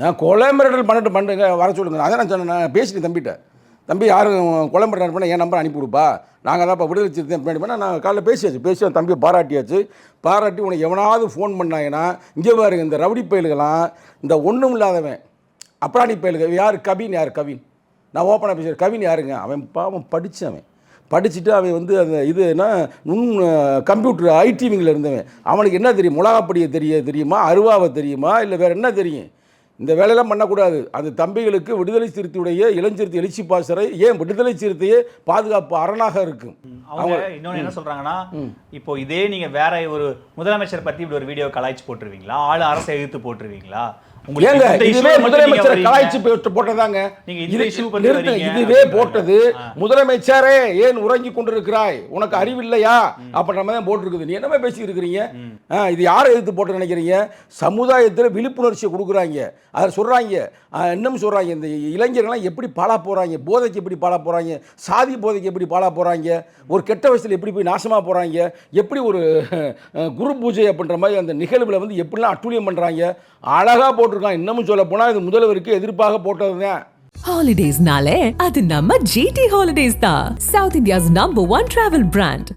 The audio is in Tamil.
நான் கொலை மிரட்டல் பண்ணிட்டு பண்ணுங்க வர சொல்லுங்க. அதான் நான் சொன்னேன் நான் பேசிட்டேன் தம்பிகிட்ட தம்பி யாரும் கொலை மிரட்டல் பண்ண என் நம்பர் அனுப்பி கொடுப்பா நாங்கள் தான் இப்போ விடுதலை சிறுத்தை பண்ணி பண்ண நான் காலைல பேசியாச்சு பேசி அந்த தம்பியை பாராட்டியாச்சு. பாராட்டி உனக்கு எவனாவது ஃபோன் பண்ணாங்கன்னா இங்கே பாருங்க இந்த ரவுடி பயல்களாம் இந்த ஒன்றும் இல்லாதவன். அப்ராணி பயலுக யார்? கவின் யார்? கவின். நான் ஓப்பனாக பேசுகிறேன் கவின் யாருங்க? அவன் பாவம் படித்தவன் படிச்சுட்டு அவன் வந்து அந்த இது என்ன நுண் கம்ப்யூட்டர் ஐடி விங்கில் இருந்தவன். அவனுக்கு என்ன தெரியும்? மிளகாப்படியை தெரிய தெரியுமா? அருவாவை தெரியுமா? இல்லை வேறு என்ன தெரியும்? இந்த வேலையெல்லாம் பண்ணக்கூடாது. அந்த தம்பிகளுக்கு விடுதலை சிறுத்தையுடைய இளஞ்சிறுத்தை எழுச்சி பாசறை ஏன் விடுதலை சிறுத்தையே பாதுகாப்பு அரணாக இருக்கும். அவங்க இன்னொன்னு என்ன சொல்றாங்கன்னா இப்போ இதே நீங்க வேற ஒரு முதலமைச்சர் பத்தி இப்படி ஒரு வீடியோ கலாய்ச்சி போட்டுருவீங்களா? ஆளு அரசை எதிர்த்து போட்டுருவீங்களா? ஏங்க இதுவே முதலமைச்சர். கலாய்ச்சி போட்டு போட்டதாங்க. இதுவே. போட்டது. முதலமைச்சரே ஏன் உறங்கி கொண்டிருக்கிறாய்? உனக்கு அறிவில்லையா? அப்படின்ற மாதிரி தான் போட்டிருக்குது. நீ என்னமே பேசி இருக்கிறீங்க இது யாரை எதிர்த்து போட்டு நினைக்கிறீங்க? சமுதாயத்தில் விழிப்புணர்ச்சியை கொடுக்குறாங்க. அதை சொல்றாங்க. இன்னும் சொல்றாங்க. இந்த இளைஞர்கள்லாம் எப்படி பாழா போறாங்க? போதைக்கு எப்படி பாழா போறாங்க? சாதி போதைக்கு எப்படி பாழா போறாங்க? ஒரு கெட்ட வயசுல எப்படி போய் நாசமா போறாங்க? எப்படி ஒரு குரு பூஜை அப்படின்ற மாதிரி அந்த நிகழ்வுல வந்து எப்படிலாம் அட்டூழியம் பண்றாங்க? அழகா போட்டிருக்கான் இன்னமும் சொல்ல போனா இது முதல்வருக்கு எதிர்ப்பாக போட்டது தான் ஹாலிடேஸ்னாலே அது நம்ம ஜிடி ஹாலிடேஸ் தான் South India's number one travel brand